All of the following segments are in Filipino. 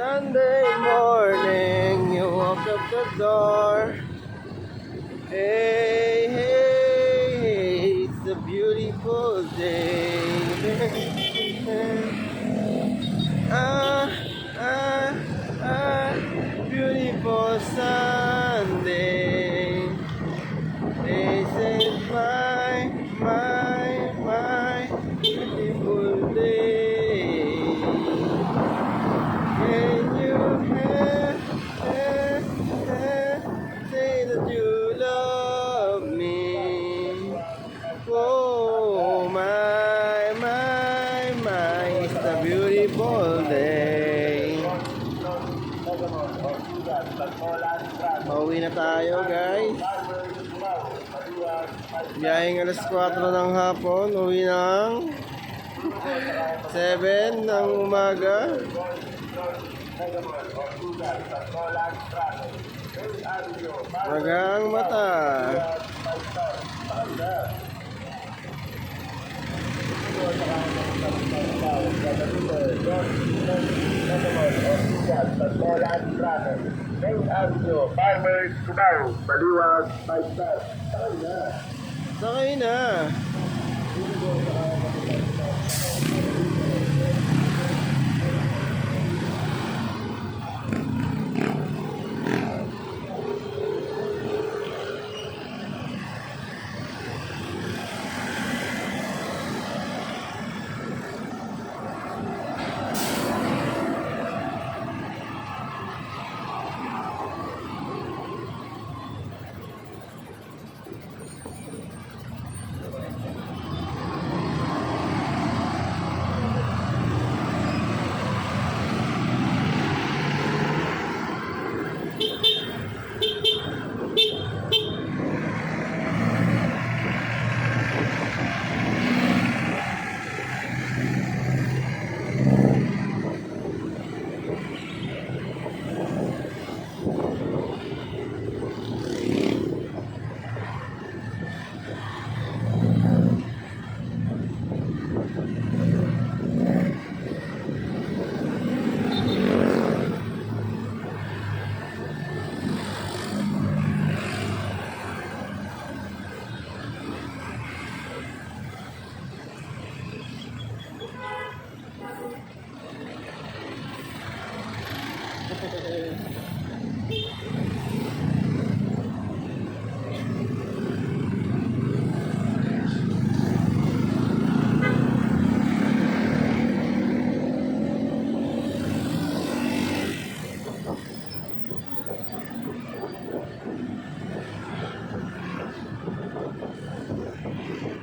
Sunday morning, you walk up the door. Hey, you love me? Oh, my, my, my, it's a beautiful day. Pauwi na tayo, guys. Biyaheng alas 4 ng hapon, uwi ng 7 ng umaga. Magang mata. Sakay na.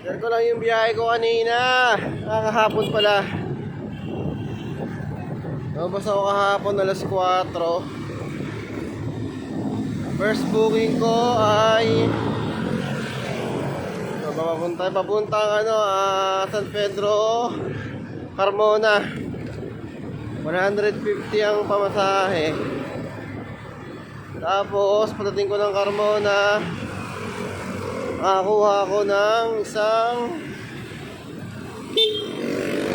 Yan ko lang yung biyahe ko kanina. Ah, kahapon pala. Lumabas ako kahapon alas 4. First booking ko ay papunta, papunta ano, ah, San Pedro Carmona. 150 ang pamasahe. Tapos, pagdating ko ng Carmona, nakakuha ako ng isang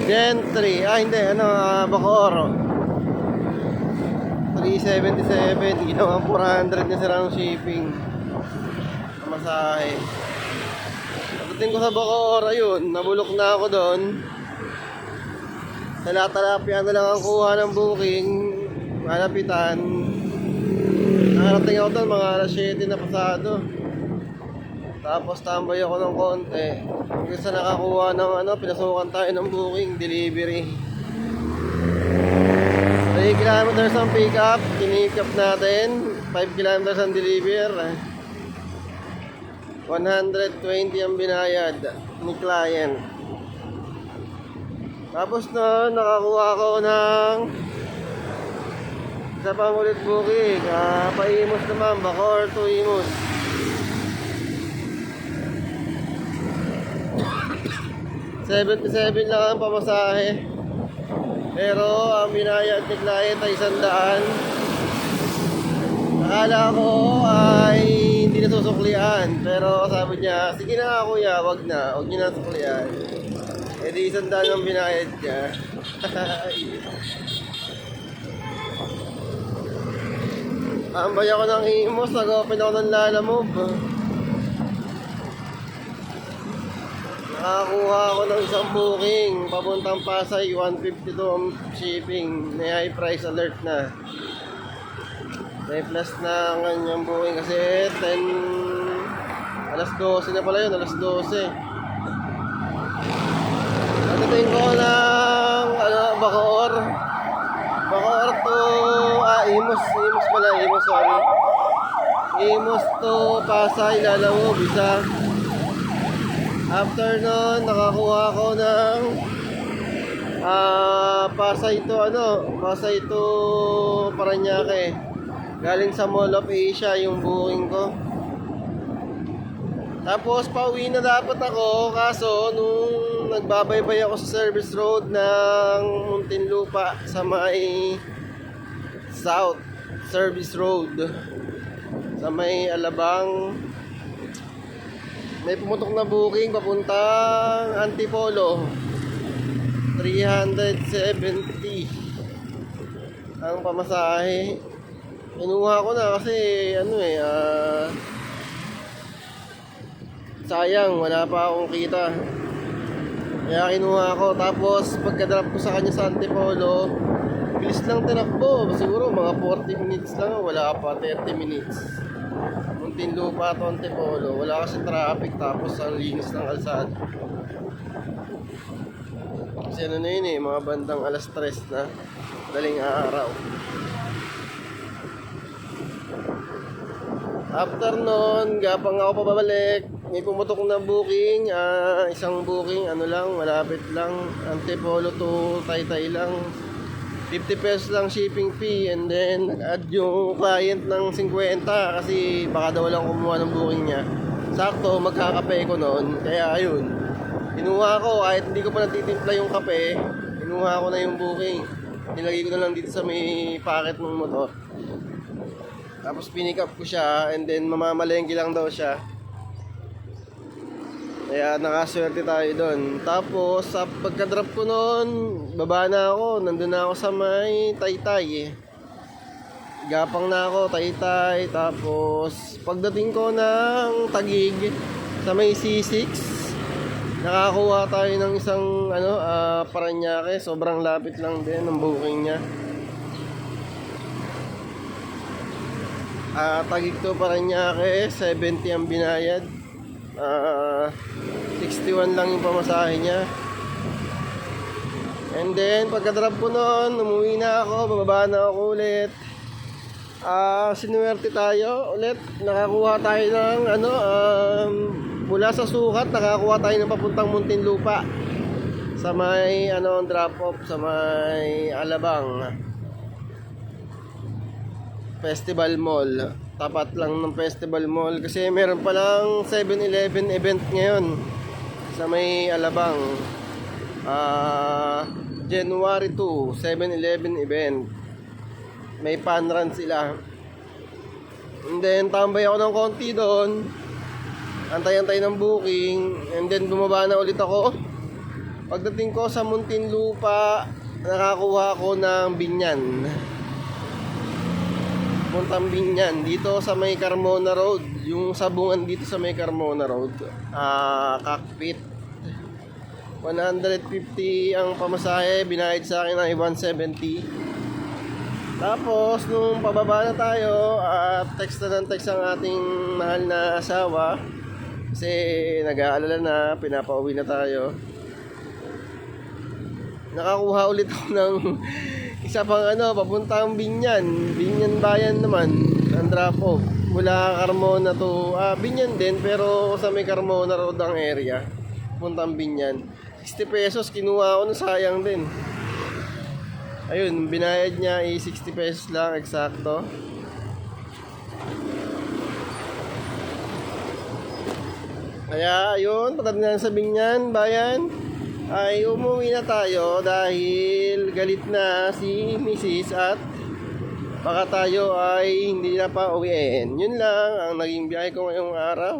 Gentry. Ah, hindi. Ano, uh, Bacoro. 377. Ginawang 400 na sila ng shipping. Pamasahe. Pagdating ko sa Bacor, ayun, nabulok na ako doon. Tala-talapia na lang ang kuha ng booking. Malapitan. Nakarating ako doon, mga alas 7 na pasado. Tapos tambay ako ng konti. Hanggang sa nakakuha ng ano, pinasukan tayo ng booking, delivery. 3 kilometers ang pick up, up natin. 5 kilometers ang deliver. 120 ang binayad ni client. Tapos na, nakakuha ako ng isa pang ulit booking. Ah, paimos naman, Bacor to Imos. 77 lang ang pamasahe. Pero ang binayad ni client ay isandaan. Akala ko ay hindi na susuklian. Pero sabi niya, sige na kuya, wag na. Wag niyo na suklian. E di isandaan ang binayad niya. Tambay ako ng imos, nag-open ako ng lalamove. Nakakuha ako ng isang booking, papuntang Pasay, 152 ang shipping, may high price alert na. May plus na ang kanyang booking kasi 10, alas 12 na pala yun, alas 12. Pagdating ko ng ano, Bacoor, Bacoor to, ah, Imos, Imos pala, Imos, sorry. Imos to Pasay, Lalawo, Bisa. After nun, nakakuha ko ng ah, Pasay to, ano, Pasay to Paranaque. Galing sa Mall of Asia yung booking ko. Tapos pauwi na dapat ako kaso nung nagbabaybay ako sa service road ng Muntinlupa sa may South Service Road sa may Alabang may pumutok na booking papuntang Antipolo. 370 ang pamasahe. Kinuha ko na kasi ano eh ah sayang wala pa akong kita. Kaya kinuha ko. Tapos pagka-drop ko sa kanya sa Antipolo bilis lang tinakbo. Siguro mga 40 minutes lang. Wala pa 30 minutes Muntinlupa to Antipolo wala kasi traffic tapos ang linis ng kalsada kasi ano na yun eh mga bandang alas 3 na daling araw After nun, gapang ako pabalik. May pumutok na booking, ah, isang booking, ano lang, malapit lang. Antipolo to Taytay lang. 50 pesos lang shipping fee and then nag-add yung client ng 50 kasi baka daw lang kumuha ng booking niya. Sakto, magkakape ko noon. Kaya ayun, kinuha ko kahit hindi ko pa natitimpla yung kape, kinuha ko na yung booking. Nilagay ko na lang dito sa may packet ng motor. Tapos pinick up ko siya and then mamamalengke lang daw siya. Kaya nakaswerte tayo doon. Tapos sa pagka-drop ko noon, baba na ako. Nandun na ako sa may Taytay. Gapang na ako, Taytay. Tapos pagdating ko ng Tagig sa may C6, nakakuha tayo ng isang ano, ah, Paranaque. Sobrang lapit lang din ng booking niya. Ah, tagig to Paranaque, 70 ang binayad. Ah, 61 lang yung pamasahe niya. And then, pagka-drop ko noon, umuwi na ako, bababa na ako ulit. Ah, sinuwerte tayo ulit. Nakakuha tayo ng ano, um, mula sa sukat, nakakuha tayo ng papuntang Muntinlupa. Sa may ano, drop off sa may Alabang. Festival Mall. Tapat lang ng Festival Mall kasi meron palang 7-Eleven event ngayon sa may Alabang. Ah, January 2, 7-Eleven event. May pan run sila. And then tambay ako ng konti doon. Antay-antay ng booking and then bumaba na ulit ako. Pagdating ko sa Muntinlupa, nakakuha ako ng binyan puntang Binyan dito sa may Carmona Road. Yung sabungan dito sa may Carmona Road. Ah cockpit. 150 ang pamasahe. Binayad sa akin ng 170 tapos nung pababa na tayo at text na ng text ang ating mahal na asawa kasi nag-aalala na pinapauwi na tayo. Nakakuha ulit ako ng isa pang ano, papuntang Binyan. Binyan Bayan naman, ang drop off. Mula Carmona to, ah, Binyan din, pero sa may Carmona Road ang area. Puntang Binyan. 60 pesos, kinuha ko na sayang din. Ayun, binayad niya ay 60 pesos lang, eksakto. Kaya ayun, pagdating na sa Binyan, bayan, ay umuwi na tayo dahil galit na si Mrs. at baka tayo ay hindi na pa uwiin. Yun lang ang naging biyahe ko ngayong araw.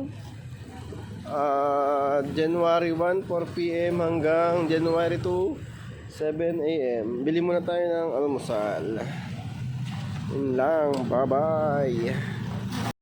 Ah, January 1, 4 p.m. hanggang January 2, 7 a.m. Bili muna tayo ng almusal. Yun lang. Bye-bye.